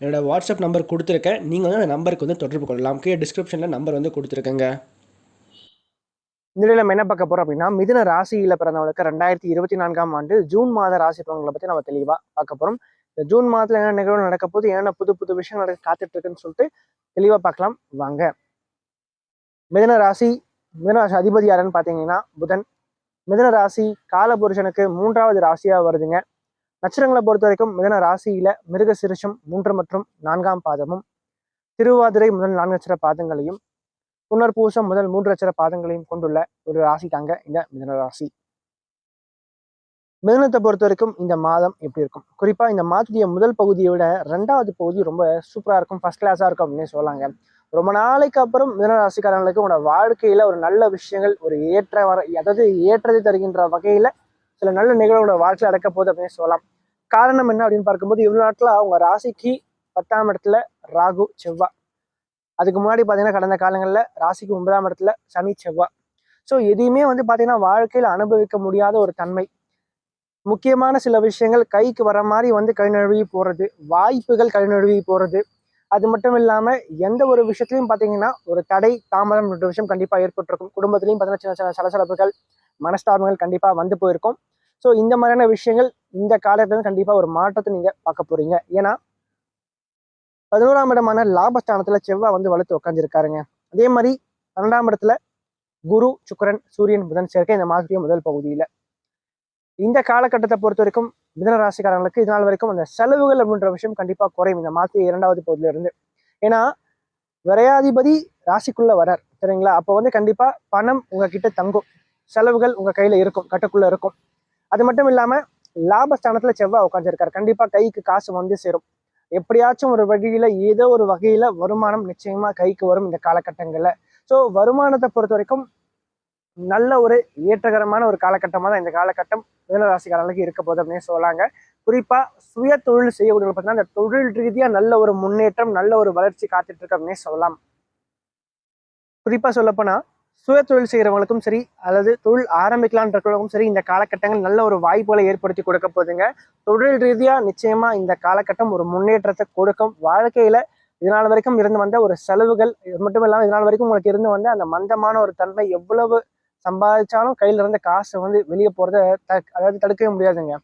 என்னோடய WhatsApp number கொடுத்துருக்கேன். நீங்கள் வந்து அந்த நம்பருக்கு வந்து தொடர்பு கொள்ளலாம். கீழே டிஸ்கிரிப்ஷனில் நம்பர் வந்து கொடுத்துருக்கேங்க. இந்த நிலையில் நம்ம என்ன பார்க்க போகிறோம் அப்படின்னா மிதுன ராசியில் பிறந்தவங்களுக்கு ரெண்டாயிரத்தி இருபத்தி நான்காம் ஆண்டு ஜூன் மாத ராசி பலன்களை பற்றி நம்ம தெளிவாக பார்க்க போகிறோம் இந்த ஜூன் மாதத்தில் என்ன நிகழ்வு நடக்க போது என்னென்ன புது புது விஷயங்கள் நடக்க காத்துட்ருக்குன்னு சொல்லிட்டு தெளிவாக பார்க்கலாம். வாங்க. மிதன ராசி மிதன ராசி அதிபதி யாருன்னு பார்த்தீங்கன்னா புதன். மிதன ராசி காலபுருஷனுக்கு மூன்றாவது ராசியாக வருதுங்க. நட்சத்திரங்களை பொறுத்த வரைக்கும் மிதன ராசியில மிருக சிறுஷம் மூன்று மற்றும் நான்காம் பாதமும் திருவாதிரை முதல் நான்கு நட்சத்திர பாதங்களையும் புனர்பூசம் முதல் மூன்று நட்சத்திர பாதங்களையும் கொண்டுள்ள ஒரு ராசி தாங்க இந்த மிதன ராசி. மிதனத்தை பொறுத்த வரைக்கும் இந்த மாதம் எப்படி இருக்கும்? குறிப்பா இந்த மாதத்துடைய முதல் பகுதியை விட ரெண்டாவது பகுதி ரொம்ப சூப்பரா இருக்கும் ஃபர்ஸ்ட் கிளாஸா இருக்கும் அப்படின்னு சொல்லாங்க ரொம்ப நாளைக்கு அப்புறம் மிதன ராசிக்காரங்களுக்கு உங்களோட வாழ்க்கையில ஒரு நல்ல விஷயங்கள் ஒரு ஏற்ற வர அதாவது ஏற்றத்தை தருகின்ற வகையில சில நல்ல நிகழ்வுகளோட வாழ்க்கையில் நடக்க போகுது அப்படின்னு சொல்லலாம். காரணம் என்ன அப்படின்னு பார்க்கும்போது இவ்வளோ நாட்டில் அவங்க ராசிக்கு பத்தாம் இடத்துல ராகு செவ்வா. அதுக்கு முன்னாடி பார்த்தீங்கன்னா கடந்த காலங்களில் ராசிக்கு ஒன்பதாம் இடத்துல சனி செவ்வா. ஸோ எதையுமே வந்து பார்த்தீங்கன்னா வாழ்க்கையில் அனுபவிக்க முடியாத ஒரு தன்மை. முக்கியமான சில விஷயங்கள் கைக்கு வர மாதிரி வந்து கை நழுவி போகிறது வாய்ப்புகள் கை நழுவி போகிறது அது மட்டும் இல்லாமல் எந்த ஒரு விஷயத்துலையும் பார்த்தீங்கன்னா ஒரு தடை தாமதம் விஷயம் கண்டிப்பாக ஏற்பட்டிருக்கும். குடும்பத்துலையும் பார்த்தீங்கன்னா சின்ன சின்ன சலசலப்புகள் மனஸ்தாபங்கள் கண்டிப்பாக வந்து போயிருக்கும். ஸோ இந்த மாதிரியான விஷயங்கள் இந்த காலத்துல கண்டிப்பாக ஒரு மாற்றத்தை நீங்கள் பார்க்க போறீங்க. ஏன்னா பதினோராம் இடமான லாபஸ்தானத்துல செவ்வாய் வந்து வலுத்து உட்காந்துருக்காருங்க அதே மாதிரி பன்னெண்டாம் இடத்துல குரு சுக்கரன் சூரியன் புதன் சேர்க்கை இந்த மாதிரி முதல் பகுதியில். இந்த காலகட்டத்தை பொறுத்த வரைக்கும் மிதன ராசிக்காரங்களுக்கு இதனால் வரைக்கும் அந்த செலவுகள் அப்படின்ற விஷயம் கண்டிப்பாக குறையும். இந்த மாதத்து இரண்டாவது பகுதியிலிருந்து. ஏன்னா விரையாதிபதி ராசிக்குள்ள வரார். சரிங்களா? அப்போ வந்து கண்டிப்பா பணம் உங்ககிட்ட தங்கும். செலவுகள் உங்க கையில இருக்கும் கட்டுக்குள்ள இருக்கும். அது மட்டும் இல்லாம லாபஸ்தானத்தில் செவ்வாய் உட்காந்துருக்காரு கண்டிப்பா கைக்கு காசு வந்து சேரும். எப்படியாச்சும் ஒரு வழியில ஏதோ ஒரு வகையில வருமானம் நிச்சயமா கைக்கு வரும் இந்த காலகட்டங்களில். ஸோ வருமானத்தை பொறுத்த வரைக்கும் நல்ல ஒரு ஏற்றகரமான ஒரு காலகட்டமாக தான் இந்த காலகட்டம் மிதனராசிக்காரர்களுக்கு இருக்க போகுது அப்படின்னு சொல்லலாங்க குறிப்பா சுய தொழில் செய்யக்கூடிய பார்த்தீங்கன்னா அந்த தொழில் ரீதியா நல்ல ஒரு முன்னேற்றம் நல்ல ஒரு வளர்ச்சி காத்துட்டு இருக்கு அப்படின்னே சொல்லலாம். குறிப்பா சொல்லப்போனால் சுய தொழில் செய்கிறவங்களுக்கும் சரி அல்லது தொழில் ஆரம்பிக்கலான்றவங்களுக்கும் சரி இந்த காலகட்டங்கள் நல்ல ஒரு வாய்ப்புகளை ஏற்படுத்தி கொடுக்க போதுங்க தொழில் ரீதியாக நிச்சயமாக இந்த காலகட்டம் ஒரு முன்னேற்றத்தை கொடுக்கும். வாழ்க்கையில் இதனால் வரைக்கும் இருந்து வந்த ஒரு செலவுகள் இது மட்டும் இல்லாமல் இதனால் வரைக்கும் உங்களுக்கு இருந்து வந்த அந்த மந்தமான ஒரு தன்மை எவ்வளவு சம்பாதிச்சாலும் கையில் இருந்த காசு வந்து வெளியே போகிறத த அதாவது தடுக்கவே முடியாதுங்க.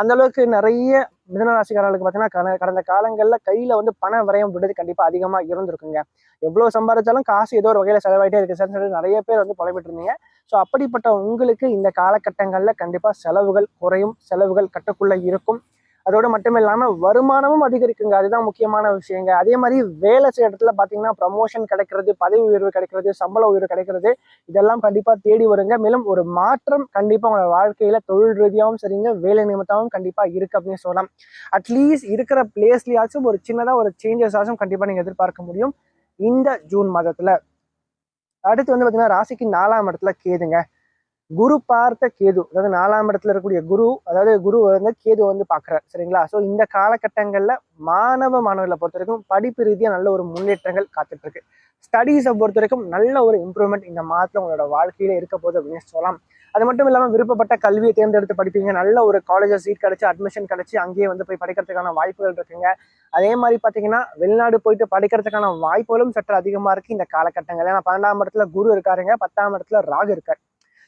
அந்த அளவுக்கு நிறைய மிதனராசிக்காரர்களுக்கு பார்த்தீங்கன்னா கடந்த காலங்களில் கையில் வந்து பண விரயம் விடுறது கண்டிப்பாக அதிகமாக இருந்திருக்குங்க. எவ்வளோ சம்பாதிச்சாலும் காசு ஏதோ ஒரு வகையில் செலவாயிட்டே இருக்கு சார் சொல்லி நிறைய பேர் வந்து புலம்பிட்டு இருந்தீங்க ஸோ அப்படிப்பட்ட உங்களுக்கு இந்த காலகட்டங்களில் கண்டிப்பாக செலவுகள் குறையும் செலவுகள் கட்டுக்குள்ளே இருக்கும். அதோடு மட்டும் இல்லாமல் வருமானமும் அதிகரிக்குங்க. அதுதான் முக்கியமான விஷயங்க. அதே மாதிரி வேலை செய்ய இடத்துல பார்த்தீங்கன்னா ப்ரமோஷன் கிடைக்கிறது பதவி உயர்வு கிடைக்கிறது சம்பள உயர்வு கிடைக்கிறது இதெல்லாம் கண்டிப்பாக தேடி வருங்க. மேலும் ஒரு மாற்றம் கண்டிப்பாக உங்களோட வாழ்க்கையில் தொழில் ரீதியாகவும் சரிங்க வேலை நிமித்தமும் கண்டிப்பாக இருக்கு அப்படின்னு சொல்லலாம். அட்லீஸ்ட் இருக்கிற பிளேஸ்லயாச்சும் ஒரு சின்னதாக ஒரு சேஞ்சஸ் ஆச்சும் கண்டிப்பாக நீங்கள் எதிர்பார்க்க முடியும். இந்த ஜூன் மாதத்தில். அடுத்து வந்து பார்த்தீங்கன்னா ராசிக்கு நாலாம் இடத்துல கேதுங்க. குரு பார்த்த கேது அதாவது நாலாம் இடத்துல இருக்கக்கூடிய குரு அதாவது குரு வந்து கேது வந்து பாக்குறாரு சரிங்களா? ஸோ இந்த காலகட்டங்களில் மாணவ மாணவர்களை பொறுத்த வரைக்கும் படிப்பு ரீதியாக நல்ல ஒரு முன்னேற்றங்கள் காத்துட்ருக்கு. ஸ்டடீஸை பொறுத்த வரைக்கும் நல்ல ஒரு இம்ப்ரூவ்மெண்ட் இந்த மாதத்தில் உங்களோட வாழ்க்கையில இருக்க போகுது அப்படின்னு சொல்லலாம். அது மட்டும் இல்லாமல் விருப்பப்பட்ட கல்வியை தேர்ந்தெடுத்து படிப்பீங்க. நல்ல ஒரு காலேஜ் சீட் கிடைச்சி அட்மிஷன் கிடைச்சி அங்கேயே வந்து போய் படிக்கிறதுக்கான வாய்ப்புகள் இருக்குங்க. அதே மாதிரி பார்த்தீங்கன்னா வெளிநாடு போயிட்டு படிக்கிறதுக்கான வாய்ப்புகளும் சற்று அதிகமாக இருக்குது இந்த காலகட்டங்கள் ஏன்னா பன்னெண்டாம் இடத்துல குரு இருக்காருங்க பத்தாம் இடத்துல ராகு இருக்கார்.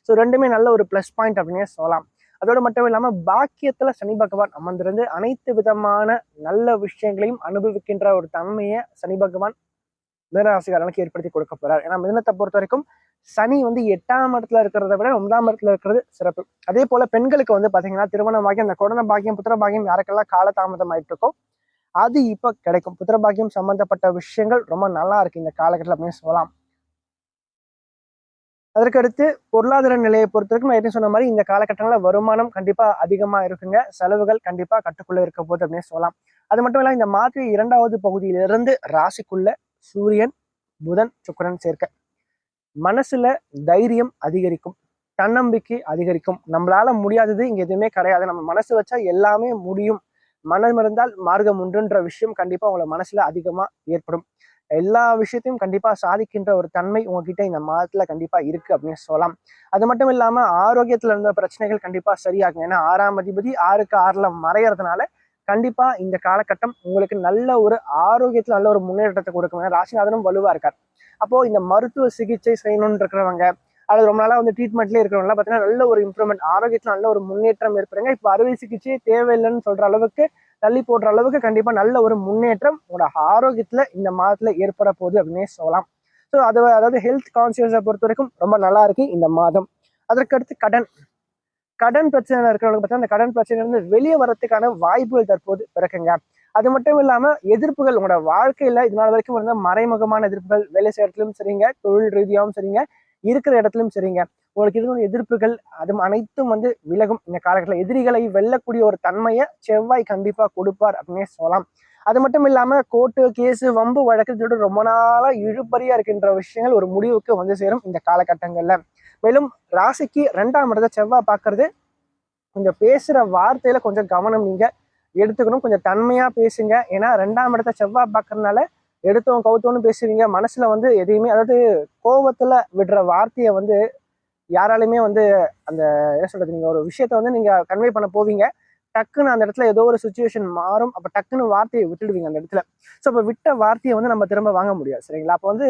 ஸோ ரெண்டுமே நல்ல ஒரு ப்ளஸ் பாயிண்ட் அப்படின்னே சொல்லலாம். அதோடு மட்டும் இல்லாமல் பாக்கியத்தில் சனி பகவான் அமர்ந்திருந்து அனைத்து விதமான நல்ல விஷயங்களையும் அனுபவிக்கின்ற ஒரு தன்மையை சனி பகவான் மிதனராசிகாரனுக்கு ஏற்படுத்தி கொடுக்க போறார். ஏன்னா மிதனத்தை பொறுத்த வரைக்கும் சனி வந்து எட்டாம் இடத்துல இருக்கிறத விட ஒன்பதாம் இடத்துல இருக்கிறது சிறப்பு. அதே போல பெண்களுக்கு வந்து பாத்தீங்கன்னா திருமண பாக்கியம் அந்த குழந்தை பாக்கியம் புத்திர பாக்கியம் யாருக்கெல்லாம் காலதாமதம் ஆயிட்டு இருக்கோ அது இப்போ கிடைக்கும். புத்திர பாக்கியம் சம்பந்தப்பட்ட விஷயங்கள் ரொம்ப நல்லா இருக்கு இந்த காலகட்டத்தில் அப்படின்னு சொல்லலாம். அதற்கடுத்து பொருளாதார நிலையை பொறுத்தவரைக்கும் நான் சொன்ன மாதிரி இந்த காலகட்டங்களில் வருமானம் கண்டிப்பாக அதிகமாக இருக்குங்க. செலவுகள் கண்டிப்பாக கட்டுக்குள்ளே இருக்க போகுது அப்படின்னு சொல்லலாம். அது மட்டும் இல்லாமல் இந்த மாதிரி இரண்டாவது பகுதியிலிருந்து ராசிக்குள்ள சூரியன் புதன் சுக்கரன் சேர்க்க. மனசுல தைரியம் அதிகரிக்கும். தன்னம்பிக்கை அதிகரிக்கும். நம்மளால முடியாதது இங்க எதுவுமே கிடையாது. நம்ம மனசு வச்சா எல்லாமே முடியும். மனம் இருந்தால் மார்க்கம் உண்டுன்ற விஷயம் கண்டிப்பா உங்களை மனசுல அதிகமா ஏற்படும். எல்லா விஷயத்தையும் கண்டிப்பாக சாதிக்கின்ற ஒரு தன்மை உங்ககிட்ட இந்த மாதத்தில் கண்டிப்பாக இருக்குது அப்படின்னு சொல்லலாம். அது மட்டும் இல்லாமல் ஆரோக்கியத்தில் இருந்த பிரச்சனைகள் கண்டிப்பாக சரியாகும். ஏன்னா ஆறாம் அதிபதி ஆறுக்கு ஆறில் மறையறதுனால கண்டிப்பாக இந்த காலகட்டம் உங்களுக்கு நல்ல ஒரு ஆரோக்கியத்தில் நல்ல ஒரு முன்னேற்றத்தை கொடுக்கும். ஏன்னா ராசிநாதனும் வலுவாக இருக்கார். அப்போது இந்த மருத்துவ சிகிச்சை செய்யணும்னு இருக்கிறவங்க அல்லது ரொம்ப நாளாக வந்து ட்ரீட்மெண்ட்லேயே இருக்கிறவங்க பார்த்தீங்கன்னா நல்ல ஒரு இம்ப்ரூவ்மெண்ட் ஆரோக்கியத்தில் நல்ல ஒரு முன்னேற்றம் ஏற்படுங்க. இப்போ அறுவை சிகிச்சையே தேவையில்லைன்னு சொல்கிற அளவுக்கு தள்ளி போடுற அளவுக்கு கண்டிப்பாக நல்ல ஒரு முன்னேற்றம் உங்களோட ஆரோக்கியத்தில் இந்த மாதத்தில் ஏற்பட போகுது அப்படின்னே சொல்லலாம். ஸோ அது அதாவது ஹெல்த் கான்சியஸை பொறுத்த வரைக்கும் ரொம்ப நல்லா இருக்கு இந்த மாதம். அதற்கடுத்து கடன். கடன் பிரச்சனை இருக்கிறவங்க பார்த்தா அந்த கடன் பிரச்சனையிலிருந்து வெளியே வரதுக்கான வாய்ப்புகள் தற்போது பிறக்குங்க. அது மட்டும் இல்லாமல் எதிர்ப்புகள் உங்களோட வாழ்க்கையில் இது நாள் வரைக்கும் இருந்த மறைமுகமான எதிர்ப்புகள் வேலை செய்யறதுலையும் சரிங்க தொழில் ரீதியாகவும் சரிங்க இருக்கிற இடத்துலயும் சரிங்க. உங்களுக்கு இருக்கிற எதிர்ப்புகள் அது அனைத்தும் வந்து விலகும். இந்த காலகட்டத்தில் எதிரிகளை வெல்லக்கூடிய ஒரு தன்மையை செவ்வாய் கண்டிப்பா கொடுப்பார் அப்படின்னே சொல்லலாம். அது மட்டும் இல்லாம கோர்ட்டு கேஸு வம்பு வழக்கு சொல்லிட்டு ரொம்ப நாளா இழுபறியா இருக்கின்ற விஷயங்கள் ஒரு முடிவுக்கு வந்து சேரும் இந்த காலகட்டங்கள்ல. மேலும் ராசிக்கு ரெண்டாம் இடத்தை செவ்வாய் பார்க்கறது கொஞ்சம் பேசுற வார்த்தையில கொஞ்சம் கவனம் நீங்க எடுத்துக்கணும். கொஞ்சம் தன்மையா பேசுங்க. ஏன்னா ரெண்டாம் இடத்த செவ்வாய் பார்க்கறதுனால எடுத்தோம் கவுத்தோன்னு பேசுவீங்க. மனசுல வந்து எதையுமே அதாவது கோபத்துல விடுற வார்த்தையை வந்து யாராலையுமே வந்து அந்த என்ன சொல்றது நீங்க ஒரு விஷயத்த வந்து நீங்க கன்வே பண்ண போவீங்க. டக்குன்னு அந்த இடத்துல ஏதோ ஒரு சுச்சுவேஷன் மாறும். அப்போ டக்குன்னு வார்த்தையை விட்டுடுவீங்க அந்த இடத்துல. ஸோ அப்போ விட்ட வார்த்தையை வந்து நம்ம திரும்ப வாங்க முடியாது. சரிங்களா? அப்போ வந்து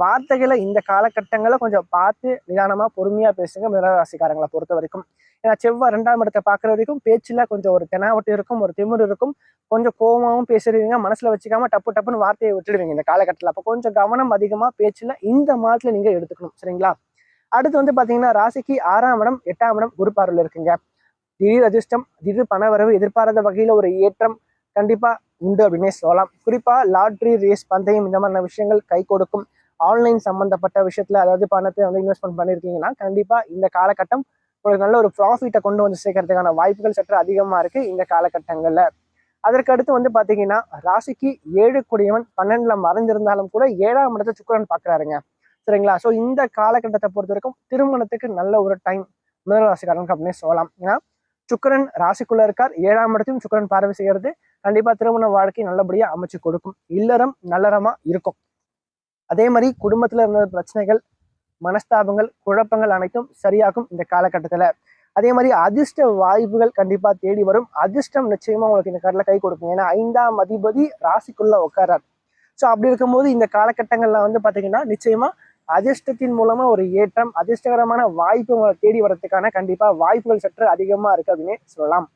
வார்த்தைகளை இந்த காலகட்டங்களை கொஞ்சம் பார்த்து நிதானமா பொறுமையா பேசுங்க மிதனராசிக்காரங்களை பொறுத்த வரைக்கும். ஏன்னா செவ்வாய் ரெண்டாம் இடத்தை பார்க்குற வரைக்கும் பேச்சுல கொஞ்சம் ஒரு தெனாவட்டு இருக்கும் ஒரு திமிர் இருக்கும். கொஞ்சம் கோபமாவும் பேசிடுவீங்க மனசுல வச்சுக்காம டப்பு டப்புன்னு வார்த்தையை விட்டுடுவீங்க இந்த காலகட்டத்தில். அப்போ கொஞ்சம் கவனம் அதிகமா பேச்சுல இந்த மாதத்துல நீங்க எடுத்துக்கணும் சரிங்களா? அடுத்து வந்து பாத்தீங்கன்னா ராசிக்கு ஆறாம் இடம் எட்டாம் இடம் குரு பார்வையில் இருக்குங்க. திடீர் அதிர்ஷ்டம் திடீர் பணவரவு எதிர்பாராத வகையில ஒரு ஏற்றம் கண்டிப்பா உண்டு அப்படின்னே சொல்லலாம். குறிப்பா லாட்ரி ரேஸ் பந்தயம் இந்த மாதிரியான விஷயங்கள் கை கொடுக்கும். ஆன்லைன் சம்மந்தப்பட்ட விஷயத்தில் அதாவது பணத்தை வந்து இன்வெஸ்ட்மெண்ட் பண்ணியிருக்கீங்கன்னா கண்டிப்பாக இந்த காலகட்டம் உங்களுக்கு நல்ல ஒரு ப்ராஃபிட்டை கொண்டு வந்து சேர்க்கறதுக்கான வாய்ப்புகள் சற்று அதிகமாக இருக்குது இந்த காலகட்டங்களில். அதற்கு அடுத்து வந்து பார்த்தீங்கன்னா ராசிக்கு ஏழு குடியவன் பன்னெண்டில் மறைஞ்சிருந்தாலும் கூட ஏழாம் இடத்தை சுக்கரன் பார்க்குறாருங்க சரிங்களா? ஸோ இந்த காலகட்டத்தை பொறுத்த வரைக்கும் திருமணத்துக்கு நல்ல ஒரு டைம் மிதன ராசிக்காரனுக்கு அப்படின்னே சொல்லலாம். ஏன்னா சுக்கரன் ராசிக்குள்ள இருக்கார். ஏழாம் இடத்தையும் சுக்கரன் பார்வை செய்கிறது கண்டிப்பாக திருமண வாழ்க்கை நல்லபடியாக அமைச்சு கொடுக்கும். இல்லறம் நல்லறமா இருக்கும். அதே மாதிரி குடும்பத்தில் இருந்த பிரச்சனைகள் மனஸ்தாபங்கள் குழப்பங்கள் அனைத்தும் சரியாகும் இந்த காலகட்டத்தில். அதே மாதிரி அதிர்ஷ்ட வாய்ப்புகள் கண்டிப்பாக தேடி வரும். அதிர்ஷ்டம் நிச்சயமாக உங்களுக்கு இந்த காலத்துல கை கொடுக்கும். ஏன்னா ஐந்தாம் அதிபதி ராசிக்குள்ளே உட்காரார் ஸோ அப்படி இருக்கும்போது இந்த காலகட்டங்களில் வந்து பார்த்திங்கன்னா நிச்சயமாக அதிர்ஷ்டத்தின் மூலமாக ஒரு ஏற்றம் அதிர்ஷ்டகரமான வாய்ப்பு உங்களை தேடி வரதுக்கான கண்டிப்பாக வாய்ப்புகள் சற்று அதிகமாக இருக்குது அப்படின்னு சொல்லலாம்.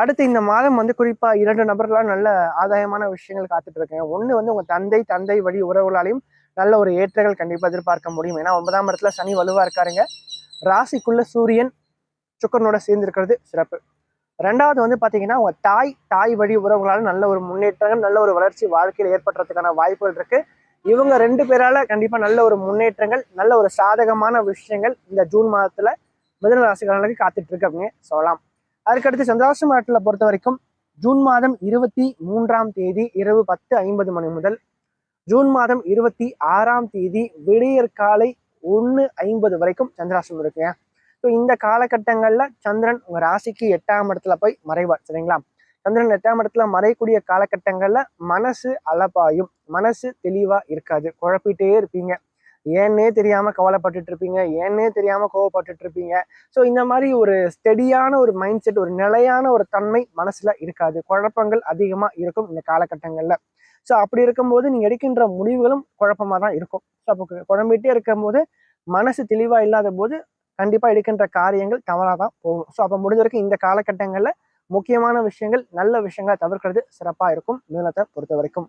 அடுத்து இந்த மாதம் வந்து குறிப்பா இரண்டு நபர்களால் நல்ல ஆதாயமான விஷயங்கள் காத்துட்டு இருக்கேன் ஒண்ணு வந்து உங்க தந்தை தந்தை வழி உறவுகளாலையும் நல்ல ஒரு ஏற்றங்கள் கண்டிப்பா எதிர்பார்க்க முடியும். ஏன்னா ஒன்பதாம் இடத்துல சனி வலுவா இருக்காருங்க. ராசிக்குள்ள சூரியன் சுக்கரனோட சேர்ந்திருக்கிறது சிறப்பு. ரெண்டாவது வந்து பாத்தீங்கன்னா உங்க தாய் தாய் வழி உறவுகளால் நல்ல ஒரு முன்னேற்றங்கள் நல்ல ஒரு வளர்ச்சி வாழ்க்கையில் ஏற்படுறதுக்கான வாய்ப்புகள் இருக்கு. இவங்க ரெண்டு பேரால கண்டிப்பா நல்ல ஒரு முன்னேற்றங்கள் நல்ல ஒரு சாதகமான விஷயங்கள் இந்த ஜூன் மாதத்துல மிதன ராசிக்காரர்களுக்கு காத்துட்டு இருக்கு அப்படின்னு சொல்லலாம். அதுக்கடுத்து சந்திராசிரம நாட்டில் பொறுத்த வரைக்கும் ஜூன் மாதம் இருபத்தி மூன்றாம் தேதி இரவு பத்து ஐம்பது மணி முதல் ஜூன் மாதம் இருபத்தி ஆறாம் தேதி விடியற் காலை ஒன்று ஐம்பது வரைக்கும் சந்திராசிரமம் இருக்குங்க ஸோ இந்த காலகட்டங்களில் சந்திரன் உங்கள் ராசிக்கு எட்டாம் இடத்துல போய் மறைவார் சரிங்களா? சந்திரன் எட்டாம் இடத்துல மறையக்கூடிய காலகட்டங்களில் மனசு அலப்பாயும் மனசு தெளிவாக இருக்காது. குழப்பிட்டே இருப்பீங்க. ஏன்னே தெரியாமல் கவலைப்பட்டுட்டு இருப்பீங்க ஏன்னே தெரியாமல் கோவப்பட்டுட்டு இருப்பீங்க ஸோ இந்த மாதிரி ஒரு ஸ்டெடியான ஒரு மைண்ட் செட் ஒரு நிலையான ஒரு தன்மை மனசில் இருக்காது. குழப்பங்கள் அதிகமாக இருக்கும் இந்த காலகட்டங்களில். ஸோ அப்படி இருக்கும்போது நீங்கள் எடுக்கின்ற முடிவுகளும் குழப்பமாக தான் இருக்கும். ஸோ அப்போ குழம்பிட்டே இருக்கும்போது மனசு தெளிவாக இல்லாத போது கண்டிப்பாக எடுக்கின்ற காரியங்கள் தவறாக தான் போகும். ஸோ அப்போ முடிஞ்ச வரைக்கும் இந்த காலகட்டங்களில் முக்கியமான விஷயங்கள் நல்ல விஷயங்களை தவிர்க்கிறது சிறப்பாக இருக்கும். மீனத்தை பொறுத்த வரைக்கும்.